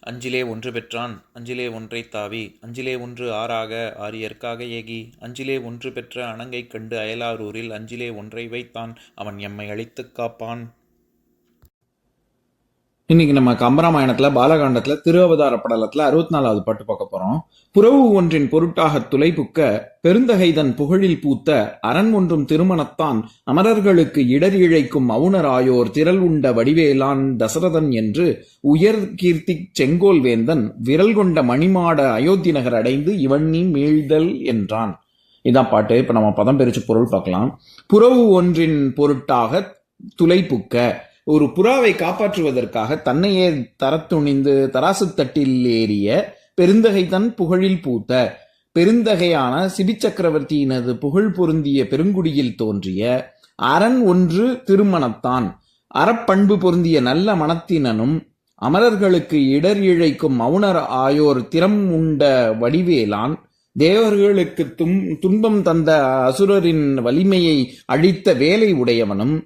அஞ்சிலே ஒன்று பெற்றான் அஞ்சிலே ஒன்றை தாவி அஞ்சிலே ஒன்று ஆறாக ஆரியர்க்காக ஏகி அஞ்சிலே ஒன்று பெற்ற அணங்கைக் கண்டு அயலாரூரில் அஞ்சிலே ஒன்றை வைத்தான் அவன் எம்மை அழித்துக் காப்பான். இன்னைக்கு நம்ம கம்பராமாயணத்துல பாலகாண்டத்துல திருவவதார படலத்துல அறுபத்தி நாலாவது பாட்டு பார்க்க போறோம். புறவு ஒன்றின் பொருட்டாக துளைபுக்க பெருந்தகைதன் புகழில் பூத்த அரண் ஒன்றும் திருமணத்தான் அமரர்களுக்கு இடர் இழைக்கும் மவுனராயோர் திரள் உண்ட வடிவேலான் தசரதன் என்று உயர் கீர்த்தி செங்கோல் வேந்தன் விரல் கொண்ட மணிமாட அயோத்தி நகர் அடைந்து இவண்ணி மீழ்தல் என்றான். இதான் பாட்டு. இப்ப நம்ம பதம் பிரிச்சு பொருள் பார்க்கலாம். புறவு ஒன்றின் பொருட்டாக துளைபுக்க ஒரு புறாவை காப்பாற்றுவதற்காக தன்னையே தரத்துணிந்து தராசு தட்டில் ஏறிய பெருந்தகை தன் புகழில் பூத்த பெருந்தகையான சிபி சக்கரவர்த்தியினது புகழ் பொருந்திய பெருங்குடியில் தோன்றிய அரண் ஒன்று திருமணத்தான். அறப்பண்பு பொருந்திய நல்ல மனத்தினனும் அமரர்களுக்கு இடர் இழைக்கும் மௌனர் ஆயோர் திறம் உண்ட வடிவேலான் தேவர்களுக்கு தும் துன்பம் தந்த அசுரரின் வலிமையை அழித்த வேலை உடையவனும்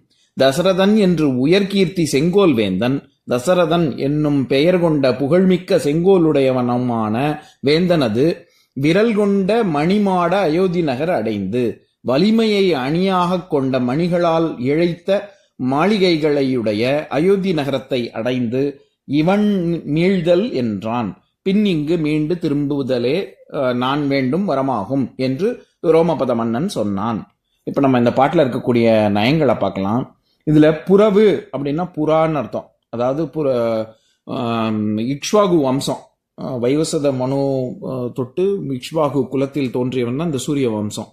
தசரதன் என்று உயர்கீர்த்தி செங்கோல் வேந்தன் தசரதன் என்னும் பெயர் கொண்ட புகழ்மிக்க செங்கோலுடையவனமான வேந்தனது விரல் கொண்ட மணிமாட அயோத்தி நகர் அடைந்து வலிமையை அணியாகக் கொண்ட மணிகளால் இழைத்த மாளிகைகளையுடைய அயோத்தி நகரத்தை அடைந்து இவன் மீழ்தல் என்றான். பின் இங்கு மீண்டு திரும்புதலே நான் வேண்டும் வரமாகும் என்று ரோமபத மன்னன் சொன்னான். இப்ப நம்ம இந்த பாட்டில் இருக்கக்கூடிய நயங்களை பார்க்கலாம். இதுல புறவு அப்படின்னா புறான்னு அர்த்தம். அதாவது புற இக்ஷ்வாகு வம்சம். வைவசத மனு தொட்டு இக்ஷ்வாகு குலத்தில் தோன்றியவன் தான் இந்த சூரிய வம்சம்.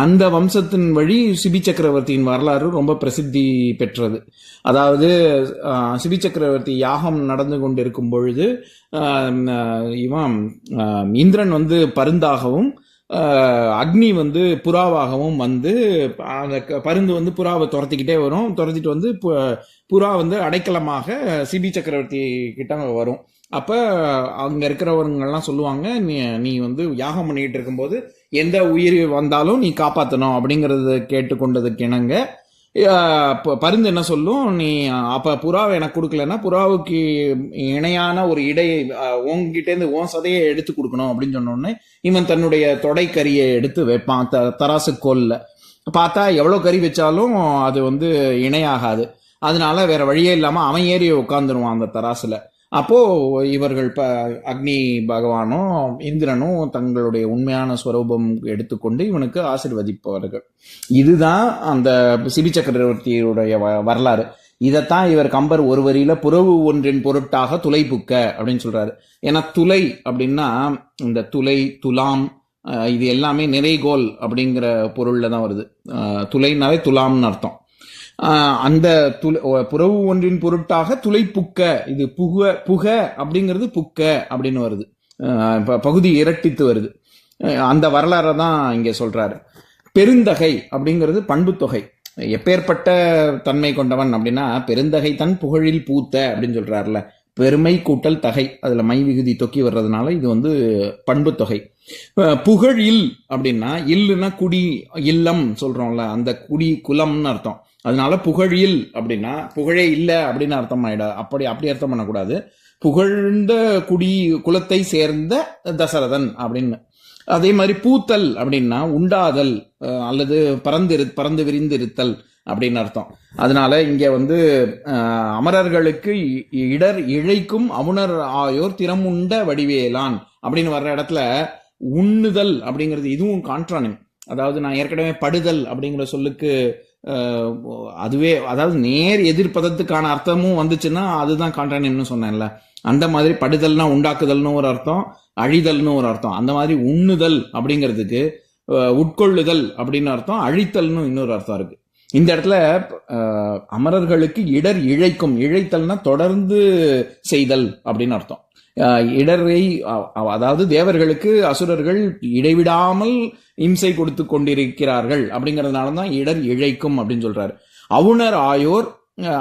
அந்த வம்சத்தின் வழி சிபி சக்கரவர்த்தியின் வரலாறு ரொம்ப பிரசித்தி பெற்றது. அதாவது சிபி சக்கரவர்த்தி யாகம் நடந்து கொண்டிருக்கும் பொழுது இவன் இந்திரன் வந்து பருந்தாகவும் அக்னி வந்து புறாவாகவும் வந்து அந்த க- பருந்து வந்து புறாவை துரத்திக்கிட்டே வரும். துரத்திட்டு வந்து புறா வந்து அடைக்கலமாக சிபி சக்கரவர்த்தி கிட்ட வரும். அப்போ அங்கே இருக்கிறவங்கெல்லாம் சொல்லுவாங்க நீ நீ வந்து யாகம் பண்ணிக்கிட்டு இருக்கும்போது எந்த உயிர் வந்தாலும் நீ காப்பாற்றணும் அப்படிங்கிறது கேட்டுக்கொண்டதுக்கு இணங்க பருந்து என்ன சொல்லும்? நீ அப்ப புறாவை எனக்கு கொடுக்கலன்னா புறாவுக்கு இணையான ஒரு இடை அஹ், இருந்து உன் சதையை எடுத்து கொடுக்கணும் அப்படின்னு சொன்னோடனே இவன் தன்னுடைய தொடைக்கறியை எடுத்து வைப்பான் த தராசு கோல்ல. பார்த்தா எவ்வளோ கறி வச்சாலும் அது வந்து இணையாகாது. அதனால வேற வழியே இல்லாம அவன் ஏறி உட்காந்துருவான் அந்த தராசுல. அப்போது இவர்கள் ப அக்னி பகவானும் இந்திரனும் தங்களுடைய உண்மையான ஸ்வரூபம் எடுத்துக்கொண்டு இவனுக்கு ஆசிர்வதிப்பவர்கள். இதுதான் அந்த சிபி சக்கரவர்த்தியுடைய வ- வரலாறு. இதைத்தான் இவர் கம்பர் ஒரு வரியில் புறவு ஒன்றின் பொருட்டாக துளைபுக்க அப்படின்னு சொல்கிறாரு ஏன்னா துளை அப்படின்னா இந்த துளை துலாம் இது எல்லாமே நிறைகோல் அப்படிங்கிற பொருளில் தான் வருது. துளைனாவே துளைனாலே துலாம்னு அர்த்தம். அந்த துளை புறவு ஒன்றின் பொருட்டாக துளை புக்க இது புக புக அப்படிங்கிறது புக்க அப்படின்னு வருது. பகுதி இரட்டித்து வருது. அந்த வரலாறை தான் இங்கே சொல்றாரு. பெருந்தகை அப்படிங்கிறது பண்புத்தொகை எப்பேற்பட்ட தன்மை கொண்டவன் அப்படின்னா பெருந்தகை தன் புகழில் பூத்த அப்படின்னு சொல்றாருல பெருமை கூட்டல் தகை. அதில் மை விகுதி தொக்கி வர்றதுனால இது வந்து பண்புத்தொகை புகழ் இல் அப்படின்னா இல்லுன்னா குடி இல்லம் சொல்கிறோம்ல அந்த குடி குலம்னு அர்த்தம். அதனால புகழில் அப்படின்னா புகழே இல்லை அப்படின்னு அர்த்தம் ஆயிடா அப்படி அப்படி அர்த்தம் பண்ணக்கூடாது. புகழ்ந்த குடி குலத்தை சேர்ந்த தசரதன் அப்படின்னு. அதே மாதிரி பூத்தல் அப்படின்னா உண்டாதல் அல்லது பறந்து பறந்து விரிந்து இருத்தல் அப்படின்னு அர்த்தம். அதனால இங்க வந்து அமரர்களுக்கு இ- இடர் இழைக்கும் அவுணர் ஆயோர் திறமுண்ட வடிவேலான் அப்படின்னு வர்ற இடத்துல உண்ணுதல் அப்படிங்கிறது இதுவும் கான்ட்ரானிம் அதாவது நான் ஏற்கனவே படுதல் அப்படிங்கிற சொல்லுக்கு அதுவே அதாவது நேர் எதிர்ப்பதத்துக்கான அர்த்தமும் வந்துச்சுன்னா அதுதான் கான்ட்ரானிம்னு சொன்னேன்ல. அந்த மாதிரி படுதல்னா உண்டாக்குதல்னு ஒரு அர்த்தம் அழிதல்னு ஒரு அர்த்தம். அந்த மாதிரி உண்ணுதல் அப்படிங்கிறதுக்கு உட்கொள்ளுதல் அப்படின்னு அர்த்தம் அழித்தல்னு இன்னொரு அர்த்தம் இருக்கு. இந்த இடத்துல அமரர்களுக்கு இடர் இழைக்கும். இழைத்தல்னா தொடர்ந்து செய்தல் அப்படின்னு அர்த்தம். இடரை அதாவது தேவர்களுக்கு அசுரர்கள் இடைவிடாமல் இம்சை கொடுத்து கொண்டிருக்கிறார்கள் அப்படிங்கிறதுனால தான் இடர் இழைக்கும் அப்படின்னு சொல்றாரு. அவுணர் ஆயோர்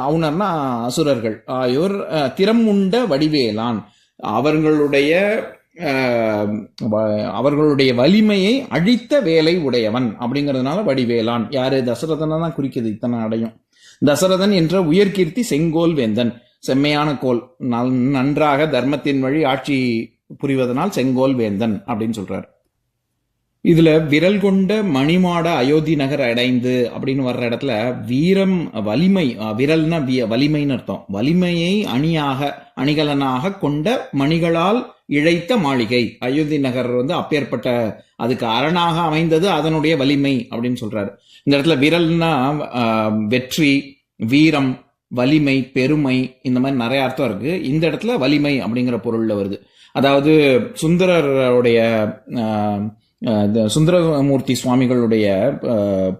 அவுணர்னா அசுரர்கள். ஆயோர் திறமுண்ட திறம் உண்ட வடிவேலான். அவர்களுடைய அவர்களுடைய வலிமையை அழித்த வேலை உடையவன் அப்படிங்கிறதுனால வடிவேலான். யாரு? தசரதனை தான் குறிக்குது இத்தனை அடையும். தசரதன் என்ற உயர்கீர்த்தி செங்கோல் வேந்தன். செம்மையான கோல். நன்றாக தர்மத்தின் வழி ஆட்சி புரிவதனால் செங்கோல் வேந்தன் அப்படின்னு சொல்றாரு. இதுல விரல் கொண்ட மணிமாட அயோத்தி நகர் அடைந்து அப்படின்னு வர்ற இடத்துல வீரம் வலிமை விரல்னா வலிமைன்னு அர்த்தம். வலிமையை அணியாக அணிகலனாக கொண்ட மணிகளால் இழைத்த மாளிகை. அயோத்தி நகர் வந்து அப்பேற்பட்ட அதுக்கு அரணாக அமைந்தது அதனுடைய வலிமை அப்படின்னு சொல்றாரு. இந்த இடத்துல விரல்னா வெற்றி வீரம் வலிமை பெருமை இந்த மாதிரி நிறைய அர்த்தம் இருக்கு. இந்த இடத்துல வலிமை அப்படிங்கிற பொருள்ல வருது. அதாவது சுந்தரருடைய சுந்தரமூர்த்தி சுவாமிகளுடைய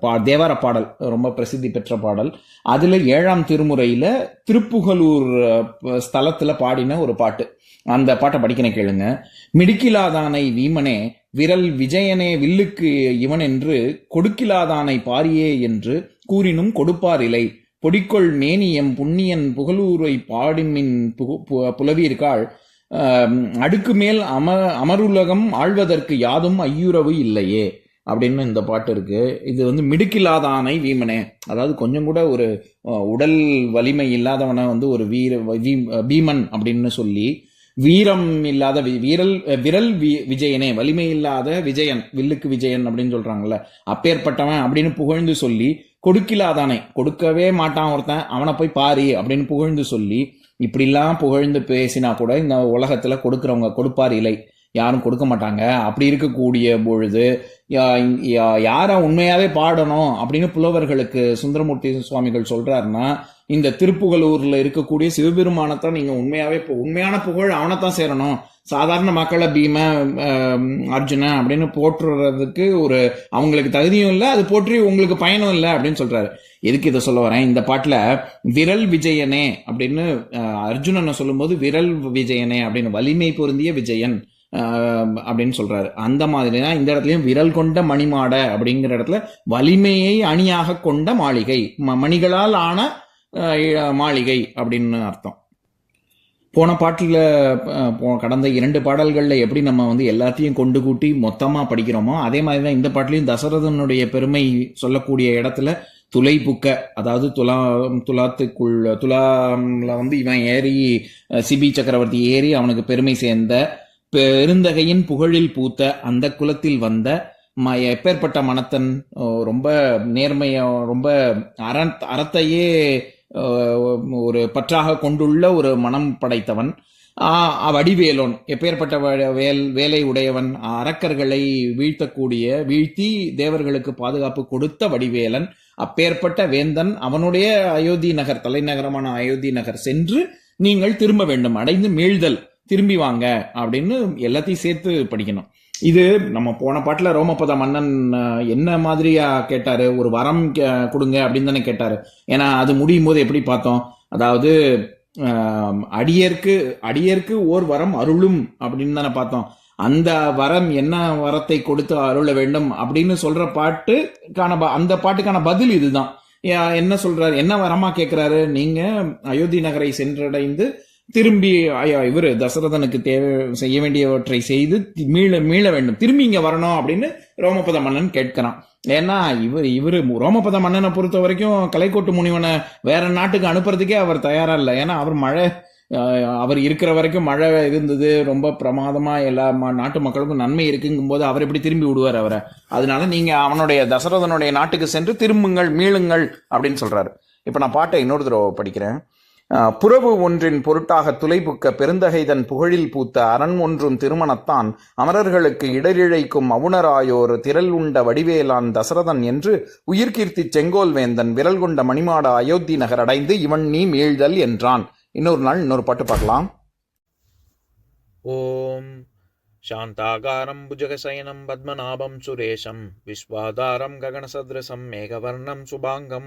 பா- தேவார பாடல் ரொம்ப பிரசித்தி பெற்ற பாடல். அதில் ஏழாம் திருமுறையில் திருப்புகலூர் ஸ்தலத்தில் பாடின ஒரு பாட்டு. அந்த பாட்டை படிக்கிறேன் கேளுங்க. மிடுக்கிலாதானை வீமனே விரல் விஜயனே வில்லுக்கு இவன் என்று கொடுக்கிலாதானை பாரியே என்று கூறினும் கொடுப்பார் இலை. பொடிக்கொள் மேனியம் புண்ணியன் புகழூரை பாடுமின் புகு- பு- புலவீர்காள். அடுக்கு மேல் அம அமருலகம் ஆழ்வதற்கு யாதும் ஐயுறவு இல்லையே அப்படின்னு இந்த பாட்டு இருக்கு. இது வந்து மிடுக்கில்லாதானை வீமனே. அதாவது கொஞ்சம் கூட ஒரு உடல் வலிமை இல்லாதவனை வந்து ஒரு வீர பீமன் அப்படின்னு சொல்லி வீரம் இல்லாத வி- வீரல் விரல் வி- விஜயனே வலிமை இல்லாத விஜயன் வில்லுக்கு விஜயன் அப்படின்னு சொல்றாங்கல்ல. அப்பேற்பட்டவன் அப்படின்னு புகழ்ந்து சொல்லி கொடுக்கிலாதானே கொடுக்கவே மாட்டான் ஒருத்தன். அவனை போய் பாரு அப்படின்னு புகழ்ந்து சொல்லி இப்படிலாம் புகழ்ந்து பேசினா கூட இந்த உலகத்தில் கொடுக்குறவங்க கொடுப்பார் இல்லை யாரும் கொடுக்க மாட்டாங்க. அப்படி இருக்கக்கூடிய பொழுது யா- யாரை உண்மையாகவே பாடணும் அப்படின்னு புலவர்களுக்கு சுந்தரமூர்த்தி சுவாமிகள் சொல்கிறாருன்னா இந்த திருப்புகலூரில் இருக்கக்கூடிய சிவபெருமானத்தான் நீங்கள் உண்மையாகவே இப்போ உண்மையான புகழ் அவனைத்தான் சேரணும். சாதாரண மக்களை பீம அர்ஜுன அப்படின்னு போற்றுறதுக்கு ஒரு அவங்களுக்கு தகுதியும் இல்லை அது போற்றி உங்களுக்கு பயனும் இல்லை அப்படின்னு சொல்கிறாரு எதுக்கு இதை சொல்ல வரேன்? இந்த பாட்டில் விரல் விஜயனே அப்படின்னு அர்ஜுனனை சொல்லும்போது விரல் விஜயனே அப்படின்னு வலிமை பொருந்திய விஜயன் அப்படின்னு சொல்றாரு. அந்த மாதிரி தான் இந்த இடத்துலயும் விரல் கொண்ட மணிமாட அப்படிங்கிற இடத்துல வலிமையை அணியாக கொண்ட மாளிகை. ம- மணிகளால் ஆன மாளிகை அப்படின்னு அர்த்தம். போன பாட்டில் கடந்த இரண்டு பாடல்களில் எப்படி நம்ம வந்து எல்லாத்தையும் கொண்டு கூட்டி மொத்தமாக படிக்கிறோமோ அதே மாதிரி தான் இந்த பாட்டிலையும் தசரதனுடைய பெருமை சொல்லக்கூடிய இடத்துல துளை புக்க அதாவது துலா துலாத்துக்குள் துலாமில் வந்து இவன் ஏறி சிபி சக்கரவர்த்தி ஏறி அவனுக்கு பெருமை சேர்ந்த பெருந்தகையின் புகழில் பூத்த அந்த குலத்தில் வந்த ம எப்பேற்பட்ட மனத்தன் ரொம்ப நேர்மைய ரொம்ப அற அறத்தையே ஒரு பற்றாக கொண்டுள்ள ஒரு மனம் படைத்தவன். வடிவேலோன் எப்பேற்பட்ட வ- வேல் வேலை உடையவன். அரக்கர்களை வீழ்த்தக்கூடிய வீழ்த்தி தேவர்களுக்கு பாதுகாப்பு கொடுத்த வடிவேலன். அப்பேற்பட்ட வேந்தன் அவனுடைய அயோத்தி நகர் தலைநகரமான அயோத்தி நகர் சென்று நீங்கள் திரும்ப வேண்டும். அடைந்து மீழ்தல் திரும்பி வாங்க அப்படின்னு எல்லாத்தையும் சேர்த்து படிக்கணும். இது நம்ம போன பாட்டுல ரோமபத மன்னன் என்ன மாதிரியா கேட்டாரு? ஒரு வரம் கே- கொடுங்க அப்படின்னு தானே கேட்டாரு. ஏன்னா அது முடியும் போது எப்படி பார்த்தோம்? அதாவது அடியர்க்கு அடியர்க்கு ஓர் வரம் அருளும் அப்படின்னு தானே பார்த்தோம். அந்த வரம் என்ன வரத்தை கொடுத்து அருள வேண்டும் அப்படின்னு சொல்ற பாட்டுக்கான ப- அந்த பாட்டுக்கான பதில் இதுதான். என்ன சொல்றாரு? என்ன வரமா கேட்கிறாரு நீங்க அயோத்தி நகரை சென்றடைந்து திரும்பி ஐயா, இவரு தசரதனுக்கு தேவை செய்ய வேண்டியவற்றை செய்து மீள மீள வேண்டும். திரும்பி இங்க வரணும் அப்படின்னு ரோமபத மன்னன் கேட்கிறான். ஏன்னா இவர் இவரு ரோமபத மன்னனை பொறுத்த வரைக்கும் கலைக்கோட்டு முனிவனை வேற நாட்டுக்கு அனுப்புறதுக்கே அவர் தயாரா இல்லை. ஏன்னா அவர் மழை அவர் இருக்கிற வரைக்கும் மழை இருந்தது ரொம்ப பிரமாதமாக எல்லா நாட்டு மக்களுக்கும் நன்மை இருக்குங்கும் போது அவர் எப்படி திரும்பி விடுவார் அவரை? அதனால நீங்கள் அவனுடைய தசரதனுடைய நாட்டுக்கு சென்று திரும்புங்கள் மீளுங்கள் அப்படின்னு சொல்கிறாரு இப்போ நான் பாட்டை இன்னொரு தடவை படிக்கிறேன். புறவு ஒன்றின் பொருட்டாக துளைபுக்க பெருந்தகைதன் புகழில் பூத்த அரண் ஒன்றும் திருமணத்தான் அமரர்களுக்கு இடரிழைக்கும் அவுணராயோர் திரள் உண்ட வடிவேலான் தசரதன் என்று உயிர்கீர்த்தி செங்கோல் வேந்தன் விரல் கொண்ட மணிமாட அயோத்தி நகர் அடைந்து இவன் நீ மீழ்தல் என்றான் இன்னொரு நாள் இன்னொரு பாட்டு பார்க்கலாம் ஓம் शान्ताकारं भुजगशयनं पद्मनाभं सुरेशं विश्वाधारं गगनसदृशं मेघवर्णं शुभाङ्गं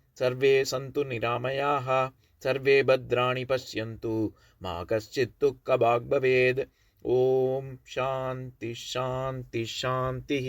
सर्वे सन्तु निरामयाः सर्वे भद्राणि पश्यन्तु मा कश्चित् दुःखभाग् भवेत् ॐ शान्ति शान्ति शान्तिः